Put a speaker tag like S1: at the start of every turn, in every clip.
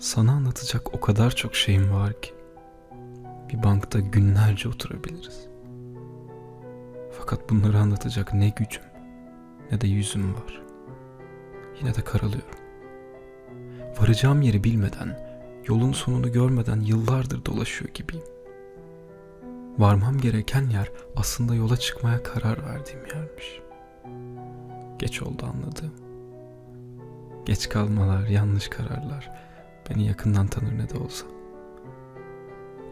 S1: Sana anlatacak o kadar çok şeyim var ki. Bir bankta günlerce oturabiliriz. Fakat bunları anlatacak ne gücüm ne de yüzüm var. Yine de karalıyorum. Varacağım yeri bilmeden, yolun sonunu görmeden yıllardır dolaşıyor gibiyim. Varmam gereken yer aslında yola çıkmaya karar verdiğim yermiş. Geç oldu anladığım. Geç kalmalar, yanlış kararlar beni yakından tanır ne de olsa.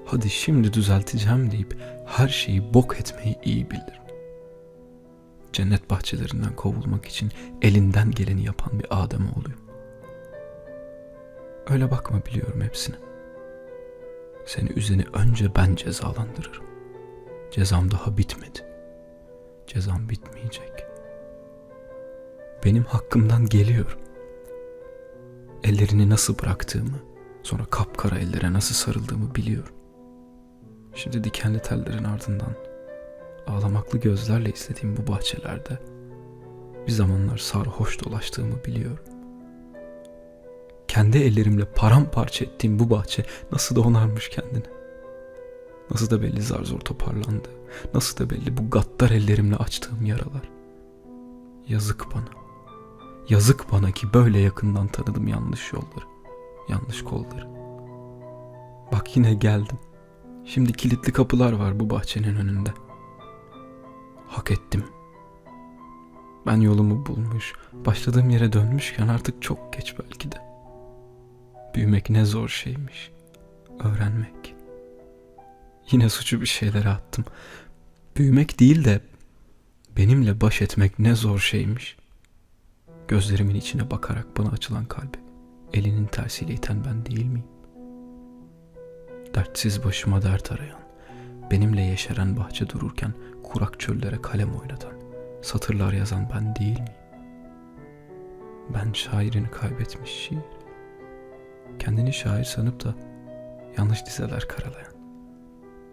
S1: Hadi şimdi düzelteceğim deyip her şeyi bok etmeyi iyi bilirim. Cennet bahçelerinden kovulmak için elinden geleni yapan bir Adem oğluyum. Öyle bakma biliyorum hepsine. Seni üzeni önce ben cezalandırırım. Cezam daha bitmedi. Cezam bitmeyecek. Benim hakkımdan geliyorum. Ellerini nasıl bıraktığımı, sonra kapkara ellere nasıl sarıldığımı biliyorum. Şimdi dikenli tellerin ardından ağlamaklı gözlerle izlediğim bu bahçelerde bir zamanlar sarhoş dolaştığımı biliyorum. Kendi ellerimle paramparça ettiğim bu bahçe nasıl da onarmış kendini. Nasıl da belli zar zor toparlandı. Nasıl da belli bu gaddar ellerimle açtığım yaralar. Yazık bana. Yazık bana ki böyle yakından tanıdım yanlış yolları. Yanlış kolları. Bak yine geldim. Şimdi kilitli kapılar var bu bahçenin önünde. Hak ettim. Ben yolumu bulmuş, başladığım yere dönmüşken artık çok geç belki de. Büyümek ne zor şeymiş. Öğrenmek. Yine suçu bir şeylere attım. Büyümek değil de benimle baş etmek ne zor şeymiş. Gözlerimin içine bakarak bana açılan kalbi elinin tersiyle iten ben değil miyim? Dertsiz başıma dert arayan, benimle yeşeren bahçe dururken kurak çöllere kalem oynatan, satırlar yazan ben değil miyim? Ben şairini kaybetmiş şiir. Kendini şair sanıp da yanlış dizeler karalayan,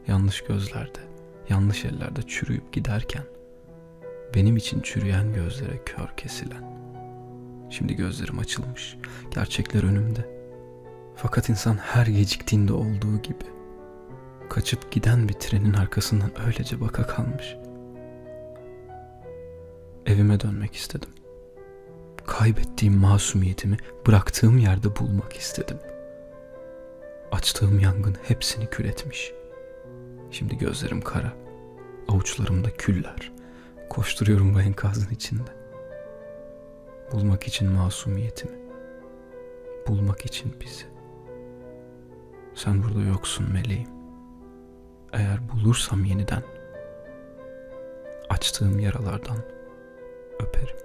S1: yanlış gözlerde, yanlış ellerde çürüyüp giderken, benim için çürüyen gözlere kör kesilen. Şimdi gözlerim açılmış, gerçekler önümde. Fakat insan her geciktiğinde olduğu gibi kaçıp giden bir trenin arkasından öylece baka kalmış. Evime dönmek istedim. Kaybettiğim masumiyetimi bıraktığım yerde bulmak istedim. Açtığım yangın hepsini kül etmiş. Şimdi gözlerim kara, avuçlarımda küller. Koşturuyorum bu enkazın içinde. Bulmak için masumiyetimi. Bulmak için bizi. Sen burada yoksun meleğim. Eğer bulursam yeniden açtığım yaralardan öperim.